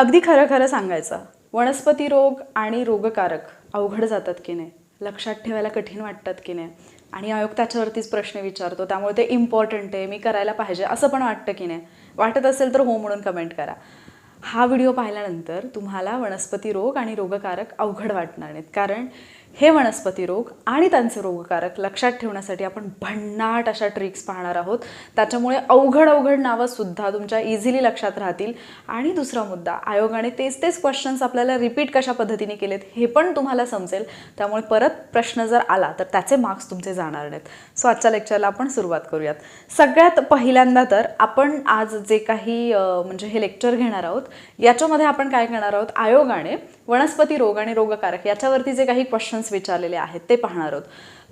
अगदी खरं खरं सांगायचं वनस्पती रोग आणि रोगकारक अवघड जातात की नाही? लक्षात ठेवायला कठीण वाटतात की नाही? आणि आयोग त्याच्यावरतीच प्रश्न विचारतो त्यामुळे ते इम्पॉर्टंट आहे मी करायला पाहिजे असं पण वाटतं की नाही? वाटत असेल तर हो म्हणून कमेंट करा. हा व्हिडिओ पाहिल्यानंतर तुम्हाला वनस्पती रोग आणि रोगकारक अवघड वाटणार नाहीत. कारण हे वनस्पती रोग आणि त्यांचे रोगकारक लक्षात ठेवण्यासाठी आपण भन्नाट अशा ट्रिक्स पाहणार आहोत. त्याच्यामुळे अवघड अवघड नावं सुद्धा तुमच्या इझिली लक्षात राहतील. आणि दुसरा मुद्दा आयोगाने तेच तेच क्वेश्चन्स आपल्याला रिपीट कशा पद्धतीने केलेत हे पण तुम्हाला समजेल. त्यामुळे परत प्रश्न जर आला तर त्याचे मार्क्स तुमचे जाणार नाहीत. सो आजच्या लेक्चरला आपण सुरुवात करूयात. सगळ्यात पहिल्यांदा तर आपण आज जे काही म्हणजे हे लेक्चर घेणार आहोत याच्यामध्ये आपण काय करणार आहोत? आयोगाने वनस्पती रोग आणि रोगकारक याच्यावरती जे काही क्वेश्चन्स विचारलेले आहेत ते पाहणार आहोत.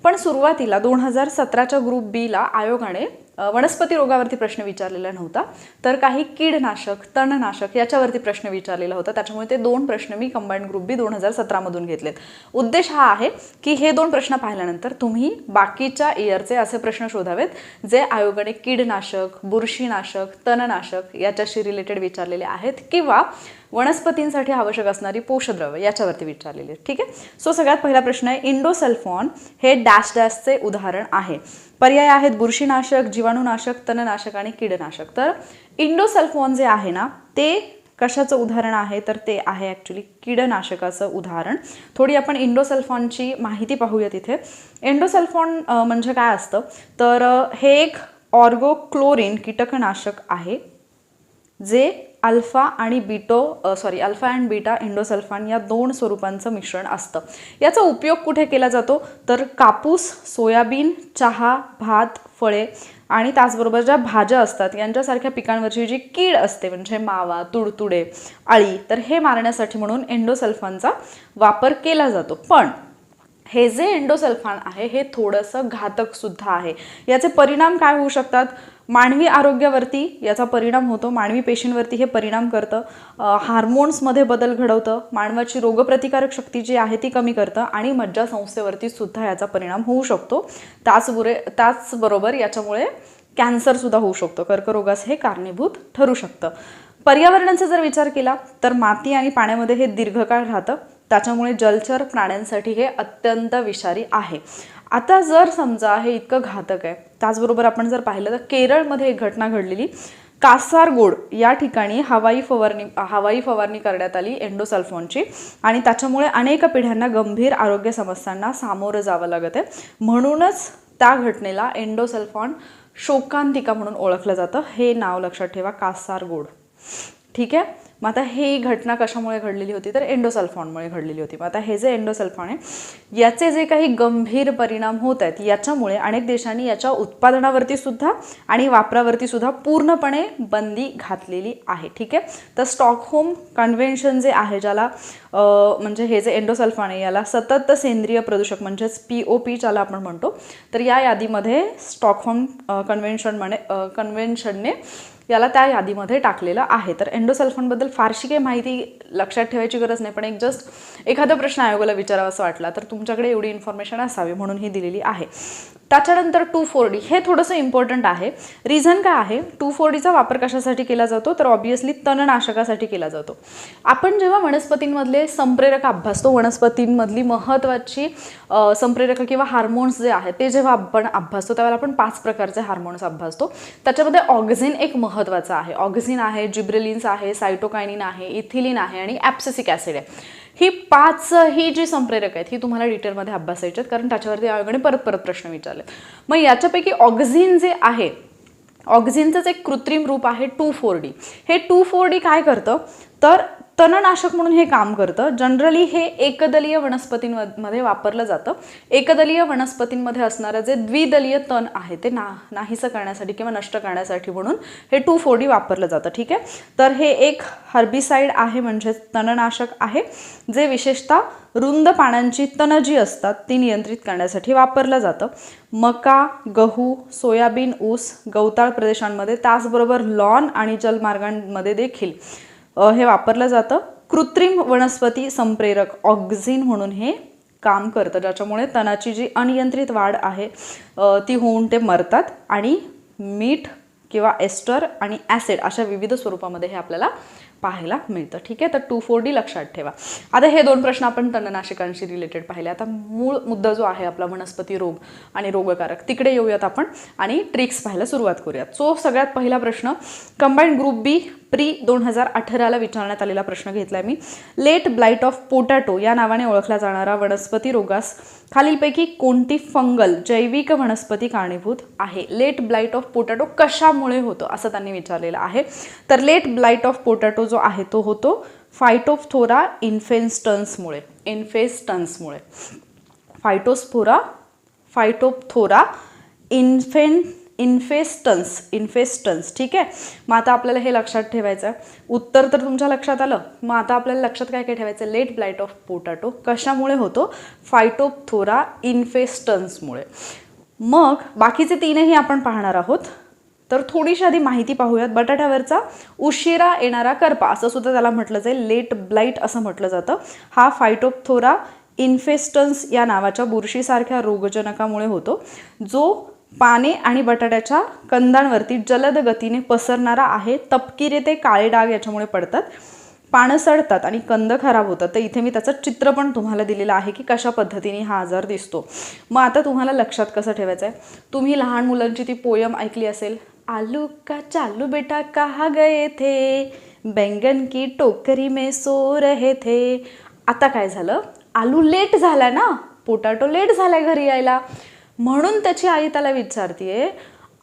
पण सुरुवातीला दोन हजार सतराच्या ग्रुप बीला आयोगाने वनस्पती रोगावरती प्रश्न विचारलेला नव्हता. तर काही कीडनाशक तणनाशक याच्यावरती प्रश्न विचारलेला होता. त्याच्यामुळे ते दोन प्रश्न मी कंबाईंड ग्रुप बी दोन हजार सतरामधून घेतलेत. उद्देश हा आहे की हे दोन प्रश्न पाहिल्यानंतर तुम्ही बाकीच्या इयरचे असे प्रश्न शोधावेत जे आयोगाने कीडनाशक बुरशीनाशक तणनाशक याच्याशी रिलेटेड विचारलेले आहेत किंवा वनस्पतींसाठी आवश्यक असणारी पोषद्रव्य याच्यावरती विचारलेली आहेत. ठीक आहे? सो सगळ्यात पहिला प्रश्न आहे इंडोसल्फॉन हे डॅश डॅशचे उदाहरण आहे. पर्याय आहेत बुरशीनाशक जीवाणूनाशक तणनाशक आणि कीडनाशक. तर इंडोसल्फॉन जे आहे ना ते कशाचं उदाहरण आहे? तर ते आहे ॲक्च्युली कीडनाशकाचं उदाहरण. थोडी आपण इंडोसल्फॉनची माहिती पाहूया तिथे इंडोसल्फॉन म्हणजे काय असतं? तर हे एक ऑर्गोक्लोरिन कीटकनाशक आहे जे अल्फा आणि बिटो sorry alpha and beta endosulfan या दोन स्वरूपांचं मिश्रण असतं. याचा उपयोग कुठे केला जातो? तर कापूस सोयाबीन चहा भात फळे आणि त्याचबरोबर ज्या भाज्या असतात यांच्यासारख्या पिकांवरची जी कीड असते म्हणजे मावा तुडतुडे अळी तर हे मारण्यासाठी म्हणून एंडोसल्फानचा वापर केला जातो. पण हे जे एंडोसल्फान आहे हे थोडंसं घातक सुद्धा आहे. याचे परिणाम काय होऊ शकतात? मानवी आरोग्यावरती याचा परिणाम होतो. मानवी पेशींवरती हे परिणाम करतं. हार्मोन्समध्ये बदल घडवतं. मानवाची रोगप्रतिकारक शक्ती जी आहे ती कमी करतं आणि मज्जासंस्थेवरती सुद्धा याचा परिणाम होऊ शकतो. त्याचबुरे त्याचबरोबर याच्यामुळे कॅन्सरसुद्धा होऊ शकतो. कर्करोगास हे कारणीभूत ठरू शकतं. पर्यावरणाचा जर विचार केला तर माती आणि पाण्यामध्ये हे दीर्घकाळ राहतं. त्याच्यामुळे जलचर प्राण्यांसाठी हे अत्यंत विषारी आहे. आता जर समजा हे इतकं घातक आहे त्याचबरोबर आपण जर पाहिलं तर केरळमध्ये एक घटना घडलेली. कासारगोड या ठिकाणी हवाई फवारणी हवाई फवारणी करण्यात आली एंडोसल्फॉनची आणि त्याच्यामुळे अनेक पिढ्यांना गंभीर आरोग्य समस्यांना सामोरं जावं लागत आहे. म्हणूनच त्या घटनेला एंडोसल्फॉन शोकांतिका म्हणून ओळखलं जातं. हे नाव लक्षात ठेवा कासारगोड. ठीक आहे? मग आता ही घटना कशामुळे घडलेली होती? तर एंडोसल्फॉनमुळे घडलेली होती. मग आता हे जे एंडोसल्फॉन आहे याचे जे काही गंभीर परिणाम होत आहेत याच्यामुळे अनेक देशांनी याच्या उत्पादनावरती सुद्धा आणि वापरावरती सुद्धा पूर्णपणे बंदी घातलेली आहे. ठीक आहे? तर स्टॉकहोम कन्व्हेन्शन जे आहे ज्याला म्हणजे हे जे एंडोसल्फॉन आहे याला सतत सेंद्रिय प्रदूषक म्हणजेच पी ओ पी ज्याला आपण म्हणतो तर या यादीमध्ये स्टॉकहोम कन्व्हेन्शन म्हणे कन्व्हेन्शनने याला त्या यादीमध्ये टाकलेलं आहे. तर एंडोसल्फॉनबद्दल फारशी काही माहिती लक्षात ठेवायची गरज नाही पण एक जस्ट एखादा प्रश्न आयोगाला विचारावा असं वाटला तर तुमच्याकडे एवढी इन्फॉर्मेशन असावी म्हणून ही दिलेली आहे. त्याच्यानंतर टू फोर डी हे थोडंसं इम्पॉर्टंट आहे. रिझन काय आहे? टू फोर डीचा वापर कशासाठी केला जातो? तर ऑब्वियसली तणनाशकासाठी केला जातो. आपण जेव्हा वनस्पतींमधले संप्रेरक अभ्यासतो वनस्पतींमधली महत्त्वाची संप्रेरक किंवा हार्मोन्स जे आहेत ते जेव्हा आपण अभ्यासतो त्यावेळेला आपण पाच प्रकारचे हार्मोन्स अभ्यासतो. त्याच्यामध्ये ऑक्झिन एक महत्त्वाचं आहे. ऑक्झिन आहे जिब्रेलिन्स आहे सायटोकायनिन आहे इथिलिन आहे आणि ॲप्सिसिक ॲसिड आहे. ही पाच ही जी संप्रेरक आहेत ही तुम्हाला डिटेलमध्ये अभ्यासायची आहेत कारण त्याच्यावरती आयोगाने परत परत प्रश्न विचारले मग याच्यापैकी ऑक्झिन जे आहे ऑक्झिनचंच एक कृत्रिम रूप आहे टू फोर डी. हे टू फोर डी काय करतं? तर तणनाशक म्हणून हे काम करतं. जनरली हे एकदलीय वनस्पतींमध्ये वापरलं जातं. एकदलीय वनस्पतींमध्ये असणारं जे द्विदलीय तण आहे ते ना नाहीसं करण्यासाठी किंवा नष्ट करण्यासाठी म्हणून हे टू फोर डी वापरलं जातं ठीक आहे? तर हे एक हर्बिसाईड आहे म्हणजे तणनाशक आहे जे विशेषतः रुंद पानांची तणं जी असतात ती नियंत्रित करण्यासाठी वापरलं जातं. मका गहू सोयाबीन ऊस गवताळ प्रदेशांमध्ये त्याचबरोबर लॉन आणि जलमार्गांमध्ये देखील हे वापरलं जातं. कृत्रिम वनस्पती संप्रेरक ऑक्झिन म्हणून हे काम करतं. ज्याच्यामुळे तणाची जी अनियंत्रित वाढ आहे ती होऊन ते मरतात आणि मीठ किंवा एस्टर आणि ॲसिड अशा विविध स्वरूपामध्ये हे आपल्याला पाहायला मिळतं. ठीक आहे? तर टू फोर डी लक्षात ठेवा. आता हे दोन प्रश्न आपण तणनाशकांशी रिलेटेड पाहिले. आता मूळ मुद्दा जो आहे आपला वनस्पती रोग आणि रोगकारक तिकडे येऊयात आपण आणि ट्रिक्स पाहायला सुरुवात करूयात. सो सगळ्यात पहिला प्रश्न कंबाईंड ग्रुप बी प्री दोन हजार अठराला विचारण्यात आलेला प्रश्न घेतलाय मी. लेट ब्लाइट ऑफ पोटॅटो या नावाने ओळखला जाणारा वनस्पती रोगास खालीलपैकी कोणती फंगल जैविक वनस्पती कारणीभूत आहे? लेट ब्लाइट ऑफ पोटॅटो कशामुळे होतो? असं त्यांनी विचारलेलं आहे. तर लेट ब्लाइट ऑफ पोटॅटो जो आहे तो होतो फायटोफथोरा इन्फेस्टन्समुळे. इन्फेस्टन्समुळे. फायटोस्फोरा फायटोपथोरा इन्फेन इन्फेस्टन्स इन्फेस्टन्स ठीक आहे? मग आता आपल्याला हे लक्षात ठेवायचं. आहे उत्तर तर तुमच्या लक्षात आलं. मग आता आपल्याला लक्षात काय काय ठेवायचं? लेट ब्लाइट ऑफ पोटॅटो कशामुळे होतो? फायटोपथोरा इन्फेस्टन्समुळे मग बाकीचे तीनही आपण पाहणार आहोत. तर थोडीशी आधी माहिती पाहूयात. बटाट्यावरचा उशिरा येणारा करपा. असं सुद्धा त्याला म्हटलं जाईल. लेट ब्लाइट असं म्हटलं जातं. हा फायटोपथोरा इन्फेस्टन्स या नावाच्या बुरशीसारख्या रोगजनकामुळे होतो. जो पाने आणि बटाट्याच्या कंदांवरती जलद गतीने पसरणारा आहे. तपकिरे ते काळे डाग याच्यामुळे पडतात. पानं सडतात आणि कंद खराब होतात. तर इथे मी त्याचं चित्र पण तुम्हाला दिलेलं आहे की कशा पद्धतीने हा आजार दिसतो. मग आता तुम्हाला लक्षात कसं ठेवायचं आहे? तुम्ही लहान मुलांची ती पोयम ऐकली असेल. आलू का चालू बेटा कहा गए थे? बैंगन की टोकरी में सो रहे थे. आता काय झालं? आलू लेट झाला ना? पोटॅटो लेट झालाय घरी यायला. म्हणून त्याची आई त्याला विचारतीये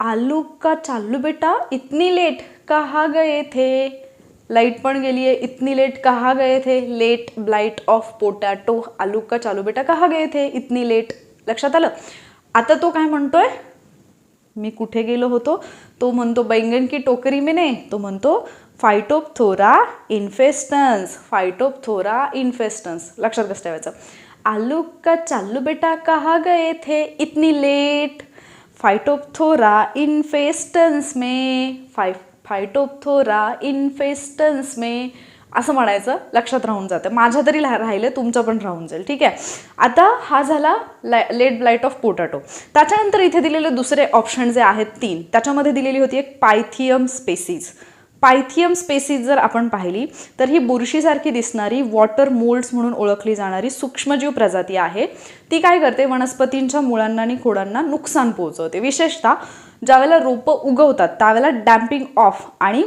आलू का चालू बेटा? इतनी लेट कहा गए थे? लाइट पण गेली आहे इतनी लेट कहा गए थे? Late blight of potato. आलू का चालू बेटा? कहा गए थे? इतनी लेट. लक्षात आलं? आता तो काय म्हणतोय? मी कुठे गेलो होतो? तो म्हणतो बैंगन की टोकरी में नाही तो म्हणतो फायटोपथोरा इन्फेस्टन्स फायटोपथोरा इन्फेस्टन्स लक्षात कसं ठेवायचं आलू का चालू बेटा कहाँ गए थे? इतनी लेट फायटोपथोरा इन्फेस्टन्स में. फाय फायटोपथोरा इन्फेस्टन्स में. असं म्हणायचं लक्षात राहून जातं. माझ्या तरी राहिलं तुमचं पण राहून जाईल. ठीक आहे? आता हा झाला लेट ब्लाइट ऑफ पोटॅटो त्याच्यानंतर इथे दिलेले दुसरे ऑप्शन जे आहेत तीन. त्याच्यामध्ये दिलेली होती एक पायथियम स्पेसीज पायथियम स्पेसीज जर आपण पाहिली तर ही बुरशीसारखी दिसणारी वॉटर मोल्ड्स म्हणून ओळखली जाणारी सूक्ष्मजीव प्रजाती आहे. ती काय करते? वनस्पतींच्या मुळांना आणि खोडांना नुकसान पोहोचवते. विशेषतः ज्यावेळेला रोपं उगवतात त्यावेळेला डॅम्पिंग ऑफ आणि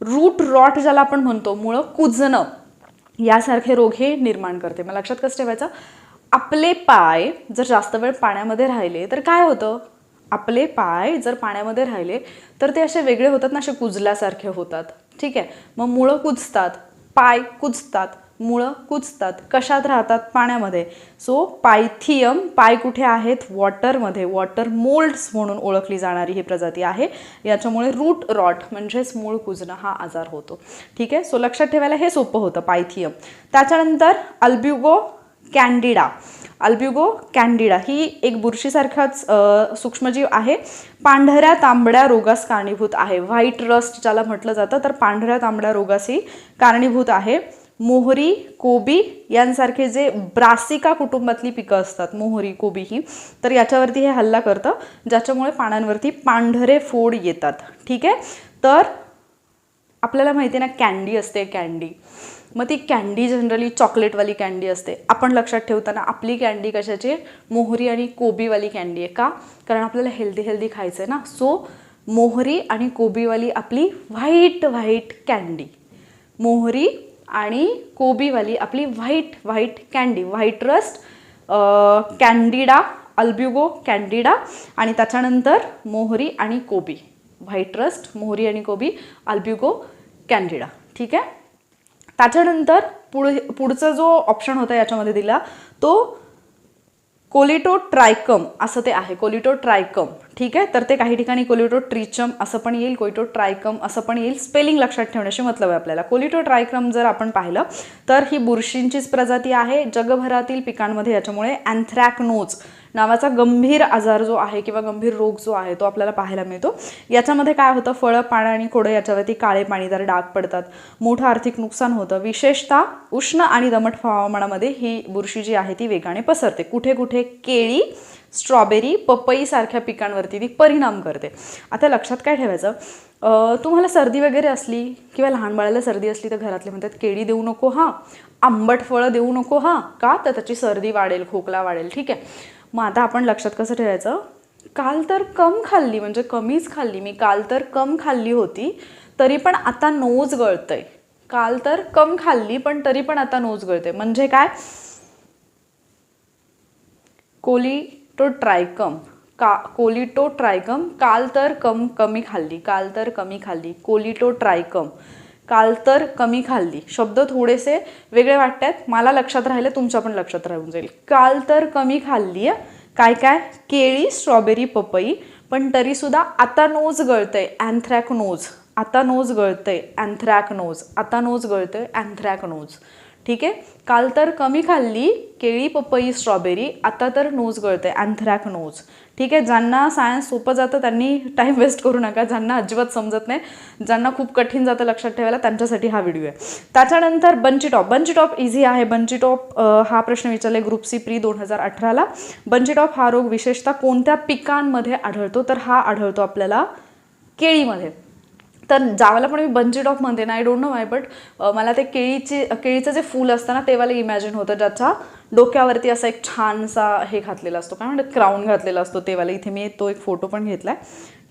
रूट रॉट ज्याला आपण म्हणतो मुळं कुजणं यासारखे रोग हे निर्माण करते. मग लक्षात कसं ठेवायचं? आपले पाय जर जास्त वेळ पाण्यामध्ये राहिले तर काय होतं? आपले पाय जर पाण्यामध्ये राहिले तर ते असे वेगळे होतात ना असे कुजल्यासारखे होतात. ठीक आहे? मग मुळं कुजतात पाय कुजतात मुळं कुजतात. कशात राहतात? पाण्यामध्ये. सो पायथियम पाय कुठे आहेत? वॉटरमध्ये. वॉटर मोल्ड्स म्हणून ओळखली जाणारी ही प्रजाती आहे. याच्यामुळे रूट रॉट म्हणजेच मूळ कुजणं हा आजार होतो. ठीक आहे? सो लक्षात ठेवायला हे सोपं होतं पायथियम. त्याच्यानंतर अल्ब्युगो कॅन्डिडा. अल्ब्युगो कॅन्डिडा ही एक बुरशीसारखाच सूक्ष्मजीव आहे. पांढऱ्या तांबड्या रोगास कारणीभूत आहे. व्हाईट रस्ट ज्याला म्हटलं जातं तर पांढऱ्या तांबड्या रोगास ही कारणीभूत आहे. मोहरी कोबी यांसारखे जे ब्रासिका कुटुंबातली पिकं असतात मोहरी कोबी ही तर याच्यावरती हे हल्ला करतं ज्याच्यामुळे पानांवरती पांढरे फोड येतात. ठीक आहे? तर आपल्याला माहिती आहे ना कॅन्डी असते कॅन्डी. मग ती कॅन्डी जनरली चॉकलेटवाली कॅन्डी असते. आपण लक्षात ठेवताना आपली कॅन्डी कशाची? मोहरी आणि कोबीवाली कॅन्डी आहे का? कारण आपल्याला हेल्दी हेल्दी खायचं आहे ना. सो मोहरी आणि कोबीवाली आपली व्हाईट व्हाईट कॅन्डी मोहरी आणि कोबीवाली आपली white white candy white rust candida albugo candida आणि त्याच्यानंतर मोहरी आणि कोबी. व्हाईट रस्ट मोहरी आणि कोबी अल्ब्युगो कॅन्डिडा ठीक आहे? त्याच्यानंतर पुढे पुढचा जो ऑप्शन होता याच्यामध्ये दिला तो कोलिटो ट्रायकम असं ते आहे. कोलिटो ट्रायकम ठीक आहे? तर ते काही ठिकाणी कोलिटो ट्रिचम असं पण येईल कोलिटो ट्रायकम असं पण येईल स्पेलिंग लक्षात ठेवण्याशी मतलब आहे आपल्याला. कोलिटो ट्रायकम जर आपण पाहिलं तर ही बुरशींचीच प्रजाती आहे. जगभरातील पिकांमध्ये याच्यामुळे अँथ्रॅकनोज नावाचा गंभीर आजार जो आहे किंवा गंभीर रोग जो आहे तो आपल्याला पाहायला मिळतो. याच्यामध्ये काय होतं? फळं पानं आणि खोडं याच्यावरती काळे पाणीदार डाग पडतात. मोठं आर्थिक नुकसान होतं. विशेषतः उष्ण आणि दमट हवामानामध्ये ही बुरशी जी आहे ती वेगाने पसरते. कुठे कुठे केळी स्ट्रॉबेरी पपईसारख्या पिकांवरती ती परिणाम करते. आता लक्षात काय ठेवायचं? तुम्हाला सर्दी वगैरे असली किंवा लहान बाळाला सर्दी असली तर घरातले म्हणतात केळी देऊ नको हां. आंबट फळं देऊ नको हां. का? तर त्याची सर्दी वाढेल खोकला वाढेल. ठीक आहे. मग आता आपण लक्षात कसं ठेवायचं? काल तर कम खाल्ली म्हणजे कमीच खाल्ली. मी काल तर कम खाल्ली होती तरी पण आता नोज गळतंय. काल तर कम खाल्ली पण तरी पण आता नोज गळते म्हणजे काय? कोलिटोट्रायकम का कोलिटोट्रायकम काल तर कम कमी खाल्ली. काल तर कमी खाल्ली. कोलिटोट्रायकम काल तर कमी खाल्ली. शब्द थोडेसे वेगळे वाटतात मला लक्षात राहिले तुमच्या पण लक्षात राहून जाईल. काल तर कमी खाल्ली काय काय? केळी स्ट्रॉबेरी पपई. पण तरीसुद्धा आता नोज गळतंय. Anthracnose. आता नोज गळतंय. Anthracnose. आता नोज गळतंय. Anthracnose. ठीक आहे? काल तर कमी खाल्ली. केळी पपई स्ट्रॉबेरी. आता तर नोज गळते अँथ्रॅक नोज. ठीक आहे ज्यांना सायन्स सोपं जातं त्यांनी टाईम वेस्ट करू नका ज्यांना अजिबात समजत नाही ज्यांना खूप कठीण जातं लक्षात ठेवायला त्यांच्यासाठी हा व्हिडिओ आहे. त्याच्यानंतर bunchy top. Bunchy top easy आहे. बंची टॉप हा प्रश्न विचारले ग्रुप सी प्री दोन हजार अठराला. बंची टॉप हा रोग विशेषतः कोणत्या पिकांमध्ये आढळतो? तर हा आढळतो आपल्याला केळीमध्ये. तर ज्यावेळेला पण मी बंजी टॉप म्हणते ना I don't know why but मला ते केळीचे केळीचं जे फूल असतं ना तेवाला इमॅजिन होतं ज्याचा डोक्यावरती असा एक छानसा हे घातलेला असतो. काय म्हणतात? क्राऊन घातलेला असतो. तेवाला इथे मी तो एक फोटो पण घेतलाय.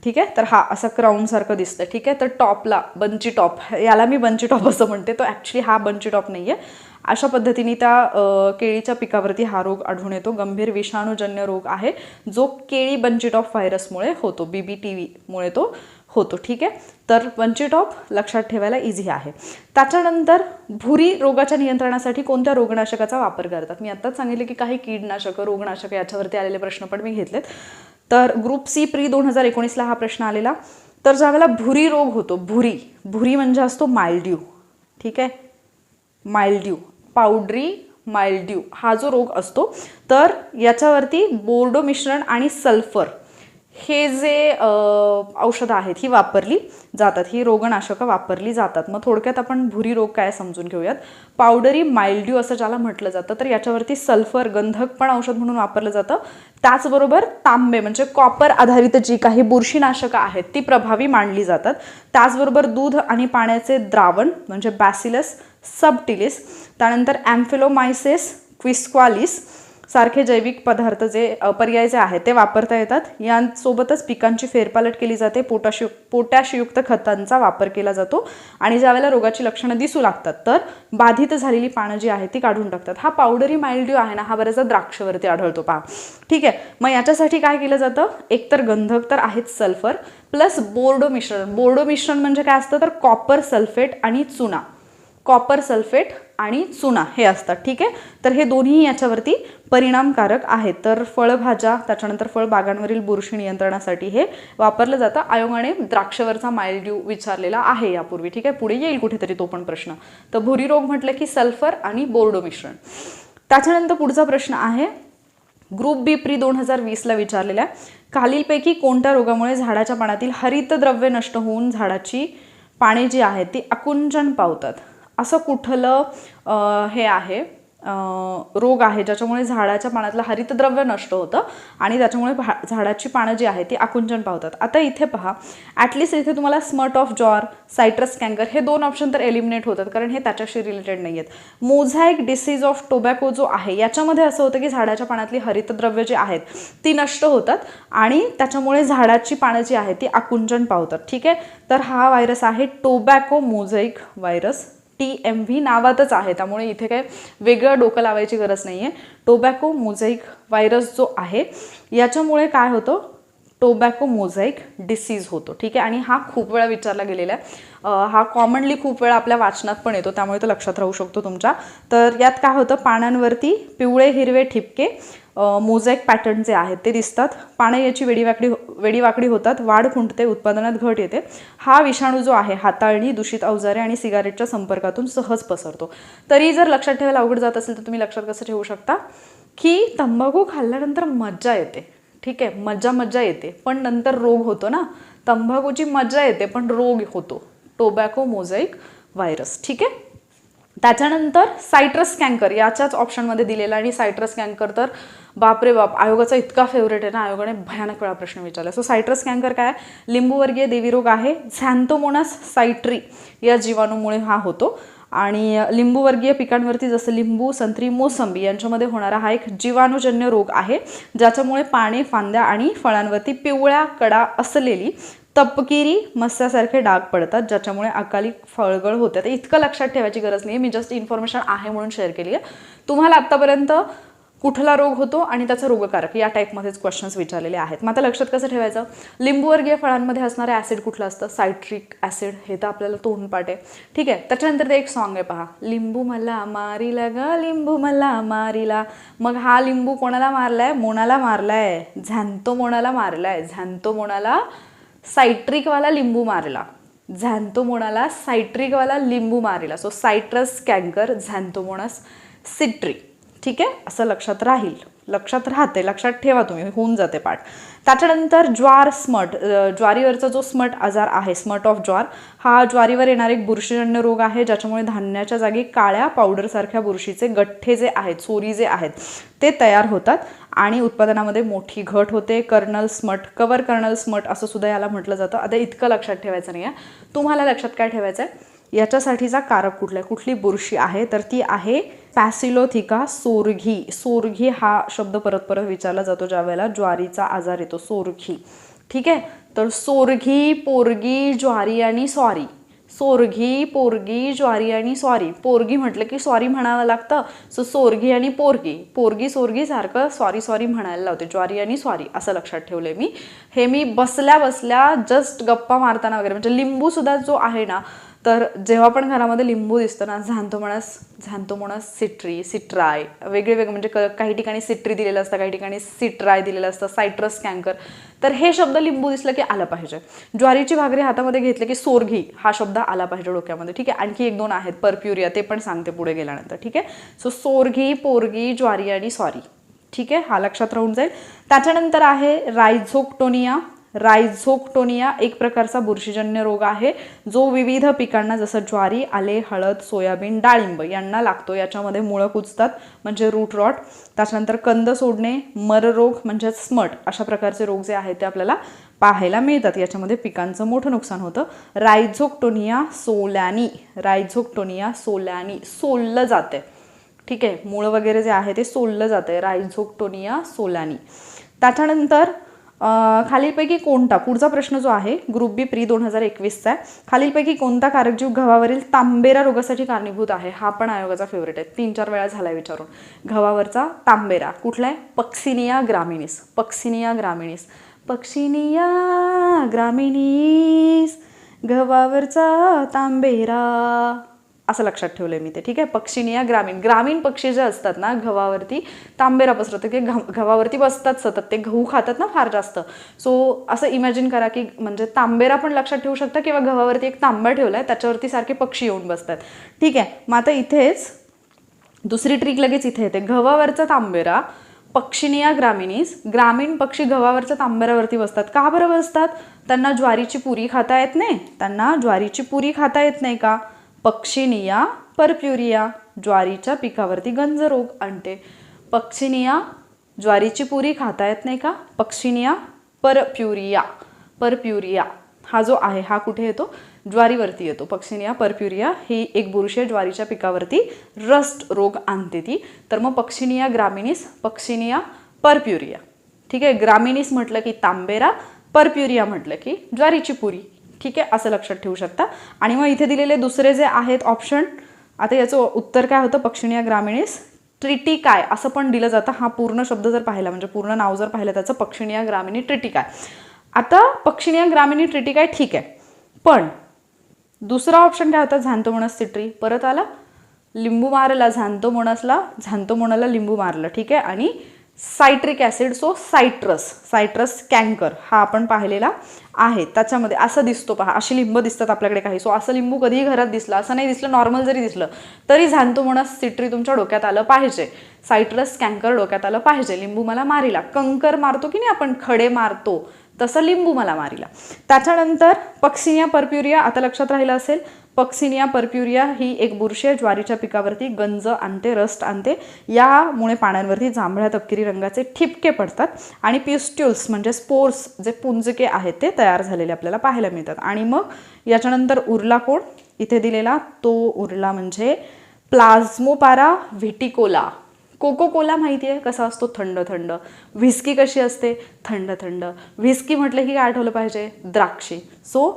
ठीक आहे? तर हा असा क्राऊनसारखं दिसतं. ठीक आहे? तर टॉपला बंची टॉप याला मी बंची टॉप असं म्हणते. तो ॲक्च्युली हा बंची टॉप नाही आहे अशा पद्धतीने त्या केळीच्या पिकावरती हा रोग आढळून येतो. गंभीर विषाणूजन्य रोग आहे. जो केळी बंची टॉप व्हायरसमुळे होतो. बी बी टी व्हीमुळे तो. होतो ठीक आहे? तर बंचिटॉप लक्षात ठेवायला इझी आहे. त्याच्यानंतर भुरी रोगाच्या नियंत्रणासाठी कोणत्या रोगनाशकाचा वापर करतात? मी आत्ताच सांगितले की काही कीडनाशकं रोगनाशकं याच्यावरती आलेले प्रश्न पण मी घेतलेत. तर ग्रुप सी प्री दोन हजार एकोणीसला हा प्रश्न आलेला. तर ज्यावेळेला भुरी रोग होतो भुरी भुरी म्हणजे असतो मायल्ड्यू ठीक आहे? मायल्ड्यू पावडरी मायल्ड्यू हा जो रोग असतो तर याच्यावरती बोर्डो मिश्रण आणि सल्फर हे जे औषधं आहेत ही वापरली जातात ही रोगनाशकं वापरली जातात. मग थोडक्यात आपण भुरी रोग काय समजून घेऊयात. पावडरी मायल्ड्यू असं ज्याला म्हटलं जातं तर याच्यावरती सल्फर गंधक पण औषध म्हणून वापरलं जातं. त्याचबरोबर तांबे म्हणजे कॉपर आधारित जी काही बुरशीनाशकं आहेत ती प्रभावी मानली जातात. त्याचबरोबर दूध आणि पाण्याचे द्रावण म्हणजे बॅसिलस सबटिलिस त्यानंतर ॲम्फिलोमायसिस क्विस्क्वालिस सारखे जैविक पदार्थ जे पर्याय जे आहेत ते वापरता येतात. यांसोबतच पिकांची फेरपालट केली जाते. पोटॅशयु पोटॅशयुक्त खतांचा वापर केला जातो. आणि ज्यावेळेला रोगाची लक्षणं दिसू लागतात तर बाधित झालेली पानं जी आहेत ती काढून टाकतात. हा पावडरी माइल्ड्यू आहे ना हा बऱ्याचदा द्राक्षवरती आढळतो पहा. ठीक आहे. मग याच्यासाठी काय केलं जातं? एकतर गंधक तर आहेच सल्फर प्लस बोर्डो मिश्रण. बोर्डो मिश्रण म्हणजे काय असतं? तर कॉपर सल्फेट आणि चुना. कॉपर सल्फेट आणि चुना हे असतात ठीक आहे? तर हे दोन्ही याच्यावरती परिणामकारक आहेत. तर फळभाज्या त्याच्यानंतर फळबागांवरील बुरशी नियंत्रणासाठी हे वापरलं जातं. आयोगाने द्राक्षवरचा माइल्ड्यू विचारलेला आहे यापूर्वी ठीक आहे? पुढे येईल कुठेतरी तो पण प्रश्न. तर भुरी रोग म्हटलं की सल्फर आणि बोर्डो मिश्रण. त्याच्यानंतर पुढचा प्रश्न आहे. ग्रुप बी प्री दोन हजार वीसला विचारलेला आहे. खालीलपैकी कोणत्या रोगामुळे झाडाच्या पानातील हरितद्रव्य नष्ट होऊन झाडाची पाने जी आहेत ती आकुंचन पावतात? असं कुठलं हे आहे रोग आहे ज्याच्यामुळे झाडाच्या पानातलं हरितद्रव्य नष्ट होतं आणि त्याच्यामुळे भा झाडाची पानं जी आहेत ती आकुंचन पावतात. आता इथे पहा ॲटलिस्ट इथे तुम्हाला smut of jowar citrus canker हे दोन ऑप्शन तर एलिमिनेट होतात कारण हे त्याच्याशी रिलेटेड नाही आहेत मोझॅक डिसीज ऑफ टोबॅको जो आहे याच्यामध्ये असं होतं की झाडाच्या पानातली हरितद्रव्य जी आहेत ती नष्ट होतात आणि त्याच्यामुळे झाडाची पानं जी आहेत ती आकुंचन पावतात. ठीक आहे? तर हा व्हायरस आहे tobacco mosaic virus T M V नावातच आहे. त्यामुळे इथे काय वेगळं डोकं लावायची गरज नाही आहे टोबॅको मोझॅइक व्हायरस जो आहे याच्यामुळे काय होतं? टोबॅको मोझाईक डिसीज होतो ठीक आहे? आणि हा खूप वेळा विचारला गेलेला आहे. हा कॉमनली खूप वेळा आपल्या वाचनात पण येतो त्यामुळे तो लक्षात राहू शकतो तुमच्या. तर यात काय होतं? पानांवरती पिवळे हिरवे ठिपके मोझॅक पॅटर्न जे आहेत ते दिसतात. पानं याची वेडीवाकडी हो, वेडीवाकडी होतात वाढ खुंटते उत्पादनात घट येते. हा विषाणू जो आहे हाताळणी दूषित अवजारे आणि सिगारेटच्या संपर्कातून सहज पसरतो. तरी जर लक्षात ठेवायला अवघड जात असेल तर तुम्ही लक्षात कसं ठेवू शकता? की तंबाखू खाल्ल्यानंतर मज्जा येते. ठीक आहे मज्जा मज्जा येते. पण नंतर रोग होतो ना. तंबाखूची मज्जा येते पण रोग होतो. टोबॅको मोझाईक व्हायरस ठीक आहे? त्याच्यानंतर सायट्रस कँकर याच्याच ऑप्शनमध्ये दिलेला आणि सायट्रस कँकर तर बापरे बाप आयोगाचा इतका फेवरेट आहे ना. आयोगाने भयानक वेळा प्रश्न विचारला. सो सायट्रस कॅन्कर काय? लिंबूवर्गीय देवीरोग आहे. झॅन्थोमोनास सायट्री या जीवाणूमुळे हा होतो. आणि लिंबूवर्गीय पिकांवरती जसं लिंबू संत्री मोसंबी यांच्यामध्ये होणारा हा एक जीवाणूजन्य रोग आहे ज्याच्यामुळे पाने फांद्या आणि फळांवरती पिवळ्या कडा असलेली तपकिरी मस्यासारखे डाग पडतात ज्याच्यामुळे अकाली फळगळ होते. तर इतकं लक्षात ठेवायची गरज नाही मी जस्ट इन्फॉर्मेशन आहे म्हणून शेअर केली आहे तुम्हाला आत्तापर्यंत कुठला रोग होतो आणि त्याचा रोगकारक या टाईपमध्येच क्वेश्चन्स विचारलेले आहेत. मग आता लक्षात कसं ठेवायचं? लिंबूवर्गीय फळांमध्ये असणारे ॲसिड कुठलं असतं? सायट्रिक ॲसिड हे तर आपल्याला तोंडपाठ आहे ठीक आहे त्याच्यानंतर ते एक सॉन्ग आहे पहा. लिंबू मला मारीला ग लिंबू मला मारीला. मग हा लिंबू कोणाला मारलाय? मोनाला मारलाय. झॅन्तो मोनाला मारलाय. झॅन्तो मोणाला सायट्रिकवाला लिंबू मारला. झॅन्थोमोनाला सायट्रिकवाला लिंबू मारेला. So citrus canker Xanthomonas citric ठीक आहे? असं लक्षात राहील. लक्षात राहते. लक्षात ठेवा तुम्ही. होऊन जाते पाठ. त्याच्यानंतर ज्वार स्मट ज्वारीवरचा जो स्मट आजार आहे स्मट ऑफ ज्वार हा ज्वारीवर येणार एक बुरशीजन्य रोग आहे ज्याच्यामुळे धान्याच्या जागी काळ्या पावडरसारख्या बुरशीचे गठ्ठे जे आहेत चोरी जे आहेत ते तयार होतात आणि उत्पादनामध्ये मोठी घट होते. Kernel smut cover kernel smut असं सुद्धा याला म्हटलं जातं. आता इतकं लक्षात ठेवायचं नाही आहे तुम्हाला लक्षात काय ठेवायचं आहे याच्यासाठीचा कारक कुठला आहे? कुठली बुरशी आहे? तर ती आहे पॅसिलोथिका सोरघी सोरघी हा शब्द परत परत विचारला जातो ज्यावेळेला ज्वारीचा आजार येतो सोरघी ठीक आहे? तर सोरघी पोरगी ज्वारी आणि स्वारी सोरघी पोरगी ज्वारी आणि स्वारी पोरगी म्हटलं की सॉरी म्हणावं लागतं. सो सोरगी आणि पोरगी पोरगी सोरगी सारखं सॉरी सॉरी म्हणायला लावते. ज्वारी आणि स्वारी असं लक्षात ठेवलंय मी. हे मी बसल्या बसल्या जस्ट गप्पा मारताना वगैरे म्हणजे लिंबू सुद्धा जो आहे ना तर जेव्हा पण घरामध्ये लिंबू दिसतो ना झांतोमणस झांतोमणस सिट्री सिट्राय वेगळे वेगळे म्हणजे क- काही ठिकाणी सिट्री दिलेलं असतं काही ठिकाणी सिट्राय दिलेलं असतं सायट्रस कँकर तर हे शब्द लिंबू दिसलं की आलं पाहिजे. ज्वारीची भाकरी हातामध्ये घेतलं की सोरघी हा शब्द आला पाहिजे डोक्यामध्ये. ठीक आहे आणखी एक दोन आहेत परप्युरिया ते पण सांगते पुढे गेल्यानंतर. ठीक आहे? सो सोरघी पोरगी ज्वारी आणि सॉरी. ठीक आहे? हा लक्षात राहून जाईल. त्याच्यानंतर आहे रायझोक्टोनिया. रायझोक्टोनिया एक प्रकारचा बुरशीजन्य रोग आहे जो विविध पिकांना जसं ज्वारी आले हळद सोयाबीन डाळिंब यांना लागतो. याच्यामध्ये मुळं कुचतात म्हणजे रूट रॉट त्याच्यानंतर कंद सोडणे मर रोग म्हणजे स्मट अशा प्रकारचे रोग जे आहेत ते आपल्याला पाहायला मिळतात. याच्यामध्ये पिकांचं मोठं नुकसान होतं. रायझोक्टोनिया सोलॅनी. रायझोक्टोनिया सोलॅनी. सोललं जातं ठीक आहे? मूळ वगैरे जे आहे ते सोललं जातं आहे रायझोक्टोनिया सोलानी. त्याच्यानंतर खालीलपैकी कोणता? पुढचा प्रश्न जो आहे ग्रुप बी प्री दोन हजार एकवीसचा आहे. खालीलपैकी कोणता कारकजीव गव्हावरील तांबेरा रोगासाठी कारणीभूत आहे? हा पण आयोगाचा फेवरेट आहे. तीन चार वेळा झाला विचारून. गव्हावरचा तांबेरा. कुठला आहे? Puccinia ग्रामिनीस Puccinia ग्रामिणीस. पक्षिनिया ग्रामिनीस गव्हावरचा तांबेरा. असं लक्षात ठेवलं आहे मी ते. ठीक आहे? पक्षिनिया ग्रामीण. ग्रामीण पक्षी जे असतात ना गव्हावरती तांबेरा पसरतं की घ गव्हावरती बसतात सतत. ते गहू खातात ना फार जास्त. सो असं इमॅजिन करा की म्हणजे तांबेरा पण लक्षात ठेवू शकता किंवा गव्हावरती एक तांबा ठेवला आहे त्याच्यावरती सारखे पक्षी येऊन बसतात. ठीक आहे? मग आता इथेच दुसरी ट्रिक लगेच इथे येते. गव्हावरचा तांबेरा पक्षिनिया ग्रामिणीस ग्रामीण पक्षी गव्हावरच्या तांबऱ्यावरती बसतात. का बरं बसतात? त्यांना ज्वारीची पुरी खाता येत नाही. त्यांना ज्वारीची पुरी खाता येत नाही का? पक्षिनिया परप्युरिया ज्वारीच्या पिकावरती गंज रोग आणते. पक्षिनिया ज्वारीची पुरी खाता येत नाही का? पक्षिनिया परप्युरिया परप्युरिया हा जो आहे हा कुठे येतो? ज्वारीवरती येतो. पक्षिनिया परप्युरिया ही एक बुरशी ज्वारीच्या पिकावरती रस्ट रोग आणते ती. तर मग पक्षिनिया ग्रामिनीस पक्षिनिया परप्युरिया ठीक आहे? ग्रामिनीस म्हटलं की तांबेरा परप्युरिया म्हटलं की ज्वारीची पुरी. ठीक आहे असं लक्षात ठेवू शकता. आणि मग इथे दिलेले दुसरे जे आहेत ऑप्शन आता याचं उत्तर काय होतं? पक्षिणीय ग्रामिणीस ट्रिटी काय असं पण दिलं जातं. हा पूर्ण शब्द जर पाहिला म्हणजे पूर्ण नाव जर पाहिलं त्याचं पक्षिणीय ग्रामिणी ट्रिटी काय आता पक्षिणीय ग्रामिणी ट्रिटी काय ठीक आहे. पण दुसरा ऑप्शन काय होता? झांतोमोनस सिट्री परत आला लिंबू मारला झांतोमोनसला झांतोमोनाला लिंबू मारलं. ठीक आहे? आणि citric acid so citrus citrus canker हा आपण पाहिलेला आहे. त्याच्यामध्ये असं दिसतो पहा अशी लिंब दिसतात आपल्याकडे काही. सो असं लिंबू कधीही घरात दिसलं असं नाही दिसलं नॉर्मल जरी दिसलं तरी झांतोमोनस सिट्री तुमच्या डोक्यात आलं पाहिजे. सायट्रस कँकर डोक्यात आलं पाहिजे. लिंबू मला मारीला. कंकर मारतो की नाही आपण? खडे मारतो. तसं लिंबू मला मारीला. त्याच्यानंतर पक्सिनिया परप्युरिया आता लक्षात राहिलं असेल पक्सिनिया परप्युरिया ही एक बुरशी आहे ज्वारीच्या पिकावरती गंज आणते रस्ट आणते. यामुळे पाण्यांवरती जांभळ्या तपकिरी रंगाचे ठिपके पडतात आणि पिस्ट्युल्स म्हणजे स्पोर्स जे पुंजके आहेत ते तयार झालेले आपल्याला पाहायला मिळतात. आणि मग याच्यानंतर उरला कोण? इथे दिलेला तो उरला म्हणजे प्लाझ्मोपारा व्हिटिकोला. कोको कोला माहिती आहे कसा असतो थंड थंड? व्हिस्की कशी असते? थंड थंड. व्हिस्की म्हटलं की काय आठवलं पाहिजे? द्राक्षे. So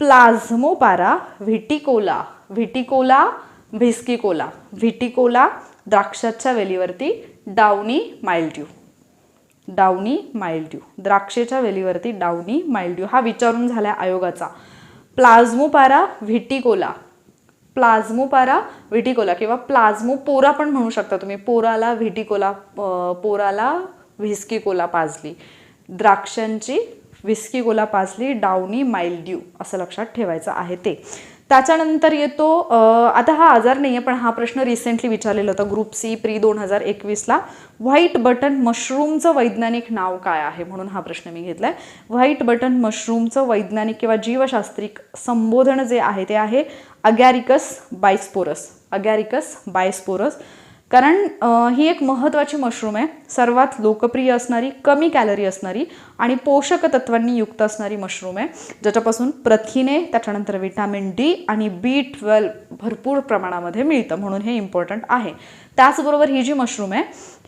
Plasmopara viticola. Viticola whisky cola viticola द्राक्षाच्या वेलीवरती डावनी माइल्ड्यू डावनी माइल्ड्यू द्राक्षेच्या वेलीवरती डावनी माइल्ड्यू हा विचारून झाला आयोगाचा. प्लाझ्मोपारा व्हिटिकोला. प्लाझ्मोपारा व्हिटिकोला किंवा प्लाझ्मोपोरा पण म्हणू शकता तुम्ही. पोराला व्हिटिकोला पोराला व्हिस्किकोला पाजली. द्राक्षांची व्हिस्की कोला पाजली डाउनी माइल्ड्यू असं लक्षात ठेवायचं आहे ते. त्याच्यानंतर येतो आता हा आजार नाही आहे पण हा प्रश्न रिसेंटली विचारलेला होता ग्रुप सी प्री दोन हजार एकवीसला. व्हाईट बटन मशरूमचं वैज्ञानिक नाव काय आहे म्हणून हा प्रश्न मी घेतलाय. व्हाईट बटन मशरूमचं वैज्ञानिक किंवा जीवशास्त्रिक संबोधन जे आहे ते आहे अगॅरिकस बायस्पोरस अगॅरिकस बायस्पोरस कारण ही एक महत्त्वाची मशरूम आहे. सर्वात लोकप्रिय असणारी कमी कॅलरी असणारी आणि पोषक तत्वांनी युक्त असणारी मशरूम आहे. ज्याच्यापासून प्रथिने त्याच्यानंतर विटॅमिन डी आणि बी ट्वेल्व भरपूर प्रमाणामध्ये मिळतं म्हणून हे इम्पॉर्टंट आहे. त्याचबरोबर ही जी मशरूम आहे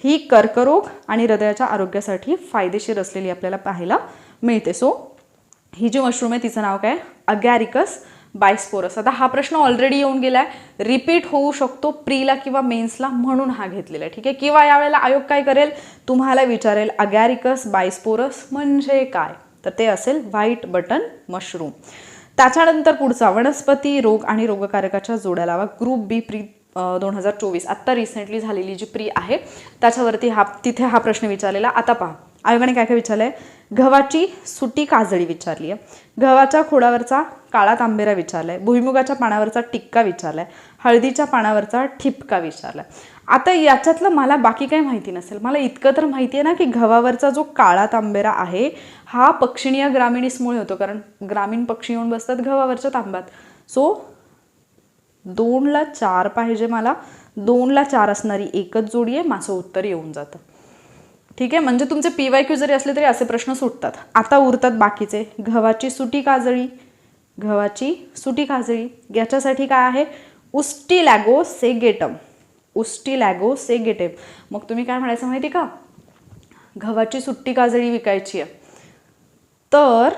ही कर्करोग आणि हृदयाच्या आरोग्यासाठी फायदेशीर असलेली आपल्याला पाहायला मिळते. सो ही जी मशरूम आहे तिचं नाव काय अगॅरिकस बायस्पोरस आता हा प्रश्न ऑलरेडी येऊन गेलाय. रिपीट होऊ शकतो प्रीला किंवा मेन्सला म्हणून हा घेतलेला आहे. ठीक आहे? किंवा यावेळेला आयोग काय करेल? तुम्हाला विचारेल अगॅरिकस बायस्पोरस म्हणजे काय? तर ते असेल व्हाईट बटन मशरूम. त्याच्यानंतर पुढचा वनस्पती रोग आणि रोगकारकाच्या जोड्या लावा. ग्रुप बी प्री दोन हजार चोवीस. आत्ता रिसेंटली झालेली जी प्री आहे त्याच्यावरती हा तिथे हा प्रश्न विचारलेला. आता पहा. आयोगाने काय काय विचारलंय? गव्हाची सुटी काजळी विचारली आहे गव्हाच्या खोडावरचा काळा तांबेरा विचारला आहे भुईमुगाच्या पानावरचा टिक्का विचारलाय. हळदीच्या पानावरचा ठिपका विचारला आहे आता याच्यातलं मला बाकी काही माहिती नसेल. मला इतकं तर माहिती आहे ना की गव्हावरचा जो काळा तांबेरा आहे हा पक्षिणीय ग्रामीणीसमुळे होतो. कारण ग्रामीण पक्षी येऊन बसतात गव्हावरच्या तांब्यात. सो दोनला चार पाहिजे मला. दोनला चार असणारी एकच जोडी आहे. माझं उत्तर येऊन जातं. ठीक आहे? म्हणजे तुमचे पी वाय क्यू जरी असले तरी असे प्रश्न सुटतात. आता उरतात बाकीचे. गव्हाची सुटी काजळी. गव्हाची सुटी काजळी. याच्यासाठी काय आहे? उस्टी लॅगो सेगेटम उस्टी लॅगो सेगेटेम मग तुम्ही काय म्हणायचं माहिती का? गव्हाची सुट्टी काजळी विकायची आहे. तर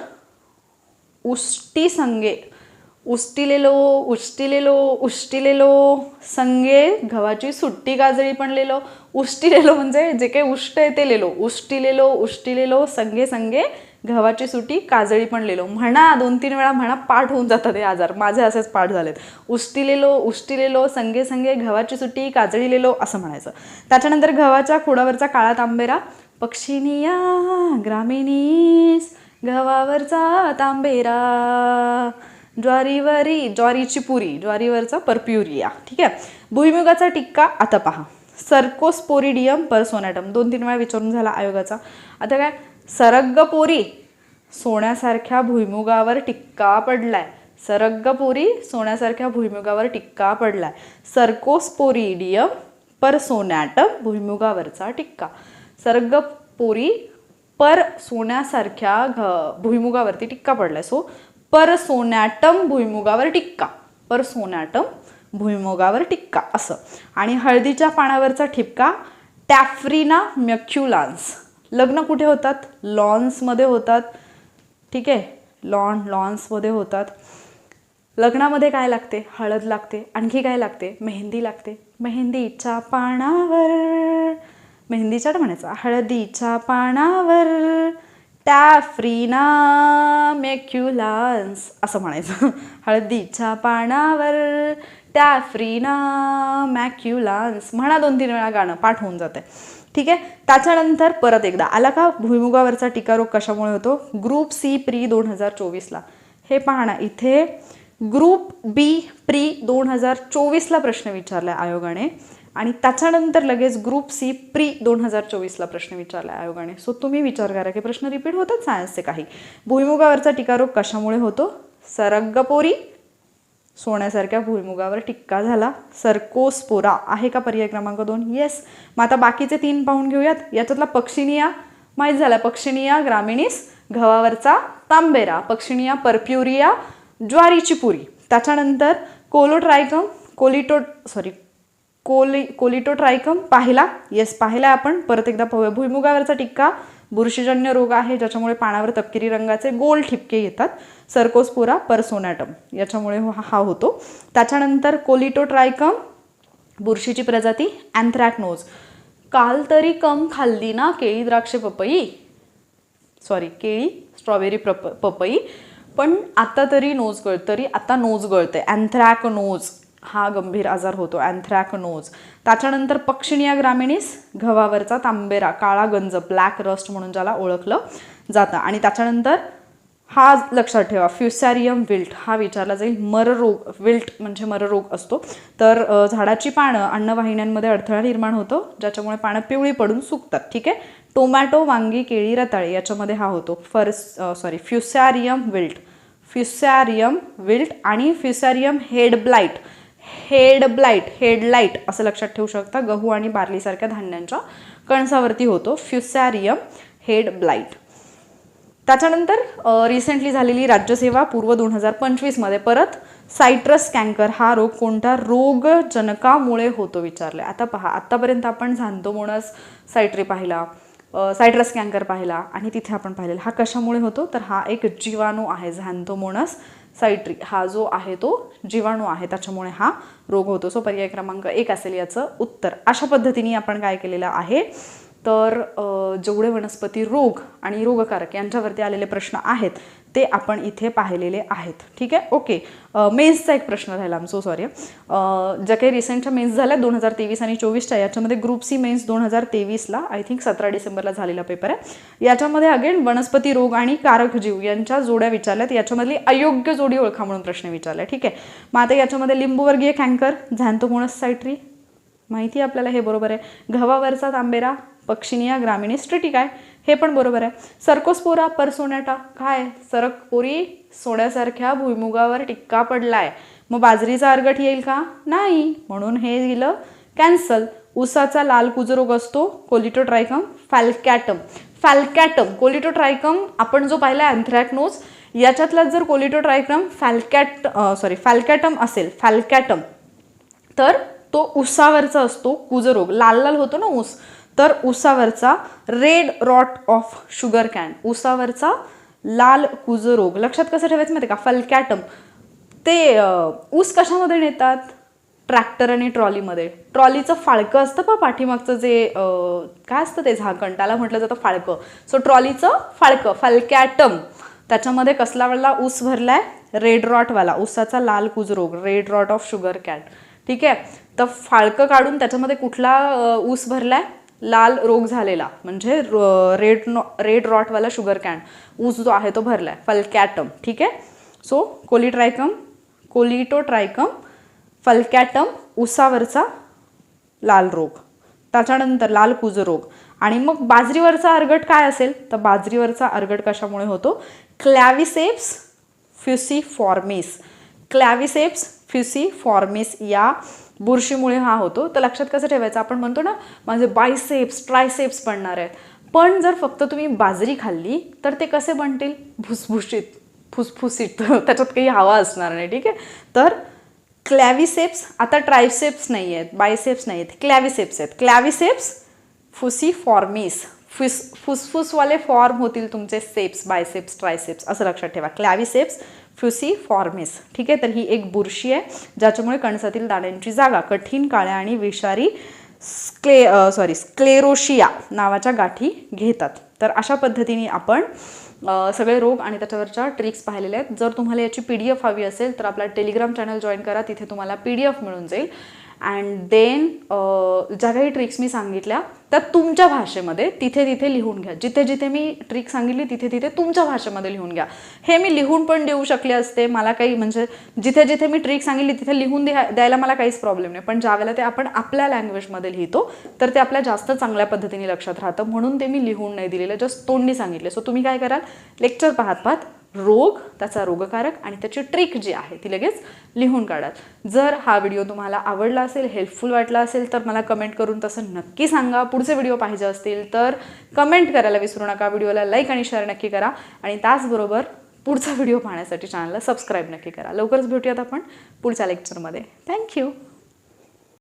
उष्टी संगे उष्टिलेलो उष्टिलेलो उष्टिलेलो संगे गव्हाची सुट्टी गाजळी पण लेलो. उष्टिलेलो म्हणजे जे काही उष्ट आहे ते लेलो. उष्टिलेलो उष्टिलेलो संगे संगे गव्हाची सुटी काजळी पण लेलो. म्हणा दोन तीन वेळा म्हणा पाठ होऊन जातात हे आजार. माझे असेच पाठ झालेत. उष्टिलेलो उष्टिलेलो संगे संगे गव्हाची सुटी काजळी लेलो असं म्हणायचं. त्याच्यानंतर गव्हाच्या खोडावरचा काळा तांबेरा. पक्षिनिया ग्रामिणीस गव्हावरचा तांबेरा. ज्वारीवरी ज्वारीची पुरी ज्वारीवरचा परप्युरिया ठीक आहे? भुईमुगाचा टिक्का आता पहा. सर्कोस्पोरिडियम परसोनॅटम दोन तीन वेळा विचारून झाला आयोगाचा. आता काय? सरग्गपोरी सोन्यासारख्या भुईमुगावर टिक्का पडलाय. सरग्गपोरी सोन्यासारख्या भुईमुगावर टिक्का पडलाय. सर्कोस्पोरिडियम परसोनॅटम भुईमुगावरचा टिक्का. सरग्गपोरी पर सोन्यासारख्या घ भुईमुगावरती टिक्का पडलाय. सो परसोनॅटम भुईमुगावर टिक्का. पर सोनॅटम भुईमुगावर टिक्का असं. आणि हळदीच्या पानावरचा ठिपका टॅफ्रिना मॅक्युलान्स लग्न कुठे होतात? लॉन्समध्ये होतात. ठीक आहे? लॉन लॉन्समध्ये होतात. लग्नामध्ये काय लागते? हळद लागते. आणखी काय लागते? मेहंदी लागते. मेहंदीच्या पानावर. मेहंदीच्या म्हणायचा. हळदीच्या पानावर. टॅफ्रिना मेक्युलान्स असं म्हणायचं. हळदीच्या पानावर टॅफ्रिना मॅक्युलान्स म्हणा दोन तीन वेळा गाणं पाठ होऊन जाते. ठीक आहे? त्याच्यानंतर परत एकदा. आला का भुईमुगावरचा टीकारोग कशामुळे होतो? ग्रुप सी प्री दोन हजार चोवीसला. हे पाहणं इथे. ग्रुप बी प्री दोन हजार चोवीसला प्रश्न विचारला आयोगाने. आणि त्याच्यानंतर लगेच ग्रुप सी प्री दोन हजार चोवीसला प्रश्न विचारला आयोगाने. सो तुम्ही विचार करा की प्रश्न रिपीट होतात सायन्सचे काही. भुईमुगावरचा टीकारोग कशामुळे होतो? सरग्गपोरी सोन्यासारख्या भुईमुगावर टिक्का झाला. सरकोस्पोरा आहे का पर्याय क्रमांक दोन? येस मग आता बाकीचे तीन पाहून घेऊयात. याच्यातला पक्षिनिया माहीत झाला पक्षिनिया ग्रामिणीस गव्हावरचा तांबेरा पक्षिनिया परप्युरिया ज्वारीची पुरी. त्याच्यानंतर कोलोट्रायकम कोलिटो सॉरी कोली कोलिटो ट्रायकम पाहिला. येस पाहिला आपण. परत एकदा पाहूया. भुईमुगावरचा टिक्का. बुरशीजन्य रोग आहे ज्याच्यामुळे पानावर तपकिरी रंगाचे गोल ठिपके येतात. सर्कोस्पुरा परसोनॅटम याच्यामुळे हा होतो. त्याच्यानंतर कोलिटो ट्रायकम बुरशीची प्रजाती अँथ्रॅकनोज काल तरी कम खाल्ली ना केळी द्राक्ष पपई? सॉरी केळी स्ट्रॉबेरी प्रप पपई. पण आता तरी नोज गळ तरी आता नोज गळते अँथ्रॅक नोज हा गंभीर आजार होतो अँथ्रॅकनोज त्याच्यानंतर पक्षिणिया ग्रामिणीस गव्हावरचा तांबेरा काळा गंज ब्लॅक रस्ट म्हणून ज्याला ओळखलं जातं. आणि त्याच्यानंतर हा लक्षात ठेवा फ्युसॅरियम विल्ट हा विचारला जाईल. मररोग विल्ट म्हणजे मररोग असतो. तर झाडाची पानं अन्नवाहिन्यांमध्ये अडथळा निर्माण होतो ज्याच्यामुळे पानं पिवळी पडून सुकतात. ठीक आहे? टोमॅटो वांगी केळी रताळी याच्यामध्ये हा होतो. फर्स sorry fusarium wilt fusarium wilt आणि fusarium head blight head blight headlight असं लक्षात ठेवू शकता. गहू आणि बार्लीसारख्या धान्यांच्या कणसावरती होतो. Fusarium head blight. त्याच्यानंतर रिसेंटली झालेली राज्यसेवा पूर्व दोन हजार पंचवीसमध्ये परत सायट्रस कँकर हा रोग कोणत्या रोगजनकामुळे होतो विचारले आता पहा आत्तापर्यंत आपण झांतोमोनस सायट्री पाहिला सायट्रस कँकर पाहिला आणि तिथे आपण पाहिलेला हा कशामुळे होतो? तर हा एक जीवाणू आहे झांतोमोनस सायट्री हा जो आहे तो जीवाणू आहे त्याच्यामुळे हा रोग होतो. सो पर्याय क्रमांक एक असेल याचं उत्तर. अशा पद्धतीने आपण काय केलेलं आहे? तर जेवढे वनस्पती रोग आणि रोगकारक यांच्यावरती आलेले प्रश्न आहेत ते आपण इथे पाहिलेले आहेत. ठीक आहे? ओके मेन्सचा एक प्रश्न राहिला. आम सो सॉरी ज्या काही रिसेंटच्या मेन्स झाल्या दोन हजार तेवीस आणि चोवीसच्या याच्यामध्ये ग्रुप सी मेन्स दोन हजार तेवीसला आय थिंक सतरा डिसेंबरला झालेला पेपर आहे. याच्यामध्ये अगेन वनस्पती रोग आणि कारक जीव यांच्या जोड्या विचारल्यात. याच्यामधली अयोग्य जोडी ओळखा म्हणून प्रश्न विचारला ठीक आहे? मग आता याच्यामध्ये लिंबूवर्गीय कँकर झॅन्थोमोनस सायट्री माहिती आहे आपल्याला? हे बरोबर आहे. गव्हावरचा तांबेरा पक्षिनिया ग्रामिणी स्ट्रिटी काय हे पण बरोबर आहे. सर्कोस्पोरा परसोन्याटा काय? सरकपोरी सोन्यासारख्या भुईमुगावर टिक्का पडलाय. मग बाजरीचा अर्गट येईल का? नाही. म्हणून हे दिलं कॅन्सल. उसाचा लाल कुजरोग असतो. कोलिटोट्रायकम फॅल्कॅटम. फॅल्कॅटम. कोलिटोट्रायकम आपण जो पाहिला अँथ्रॅक्नोज याच्यातला जर कोलिटोट्रायकम फॅल्कॅट सॉरी फॅल्कॅटम असेल फॅल्कॅटम तर तो उसावरचा असतो कुजरोग. लाल लाल होतो ना ऊस. तर उसावरचा red rot of sugar cane उसावरचा लाल कुजरोग लक्षात कसं ठेवायचं माहिती का? फलकॅटम ते ऊस कशामध्ये नेतात? ट्रॅक्टर आणि ट्रॉलीमध्ये ट्रॉलीचं फाळकं असतं पा पाठीमागचं जे काय असतं ते झाकण? त्याला म्हटलं जातं फाळकं. सो ट्रॉलीचं फाळकं फलकॅटम त्याच्यामध्ये कसला वाला ऊस भरलाय? रेड रॉटवाला ऊसाचा लाल कुजरोग red rot of sugar cane ठीक आहे? तर फाळकं काढून त्याच्यामध्ये कुठला ऊस ऊस भरलाय? लाल रोग झालेला म्हणजे रेड नो रेड रॉटवाला शुगर कॅन ऊस जो आहे तो भरला आहे फलकॅटम ठीक आहे? सो कोलिट्रायकम कोलिटोट्रायकम फलकॅटम उसावरचा लाल रोग त्याच्यानंतर लाल कुज रोग. आणि मग बाजरीवरचा अर्गट काय असेल? तर बाजरीवरचा अर्गट कशामुळे होतो? क्लॅविसेप्स फ्युसिफॉर्मिस क्लॅविसेप्स फ्युसिफॉर्मिस या बुरशीमुळे हा होतो. तर लक्षात कसं ठेवायचं? आपण म्हणतो ना माझे बायसेप्स ट्रायसेप्स बनणार आहेत. पण जर फक्त तुम्ही बाजरी खाल्ली तर ते कसे बनतील? भुसभुशीत फुसफुसीत त्याच्यात काही हवा असणार नाही ठीक आहे? तर क्लॅविसेप्स आता ट्रायसेप्स नाही आहेत बायसेप्स नाही आहेत क्लॅविसेप्स आहेत. क्लॅविसेप्स फुसिफॉर्मिस फुस फुसफुसवाले फॉर्म होतील तुमचे सेप्स बायसेप्स ट्रायसेप्स असं लक्षात ठेवा. क्लॅविसेप्स फ्युसिफॉर्मिस ठीक आहे तर ही एक बुरशी आहे ज्याच्यामुळे कणसातील दाण्यांची जागा कठीण काळ्या आणि विषारी स्क्ले सॉरी स्क्लेरोशिया नावाच्या गाठी घेतात. तर अशा पद्धतीने आपण सगळे रोग आणि त्याच्यावरच्या ट्रिक्स पाहिलेल्या आहेत. जर तुम्हाला याची पी डी एफ हवी असेल तर आपला टेलिग्राम चॅनल जॉईन करा तिथे तुम्हाला पी डी एफ मिळून जाईल. अँड देन uh, ज्या काही ट्रिक्स मी सांगितल्या त्या तुमच्या भाषेमध्ये तिथे तिथे लिहून घ्या. जिथे जिथे मी ट्रिक सांगितली तिथे तिथे तुमच्या भाषेमध्ये लिहून घ्या. हे मी लिहून पण देऊ शकले असते. मला काही म्हणजे जिथे जिथे मी ट्रिक सांगितली तिथे लिहून द्या द्यायला मला काहीच प्रॉब्लेम नाही. पण ज्यावेळेला ते आपण आपल्या लँग्वेजमध्ये लिहितो तर ते आपल्या जास्त चांगल्या पद्धतीने लक्षात राहतं. म्हणून ते मी लिहून नाही दिलेलं जस्ट तोंडी सांगितले. सो तुम्ही काय कराल? लेक्चर पाहत पाहत रोग त्याचा रोगकारक आणि त्याची ट्रिक जी आहे ती लगेच लिहून काढाल. जर हा व्हिडिओ तुम्हाला आवडला असेल हेल्पफुल वाटला असेल तर मला कमेंट करून तसं नक्की सांगा. पुढचे व्हिडिओ पाहिजे असतील तर कमेंट करायला विसरू नका. व्हिडिओला लाईक आणि शेअर नक्की करा. आणि त्याचबरोबर पुढचा व्हिडिओ पाहण्यासाठी चॅनलला सबस्क्राईब नक्की करा. लवकरच भेटूयात आपण पुढच्या लेक्चरमध्ये थँक्यू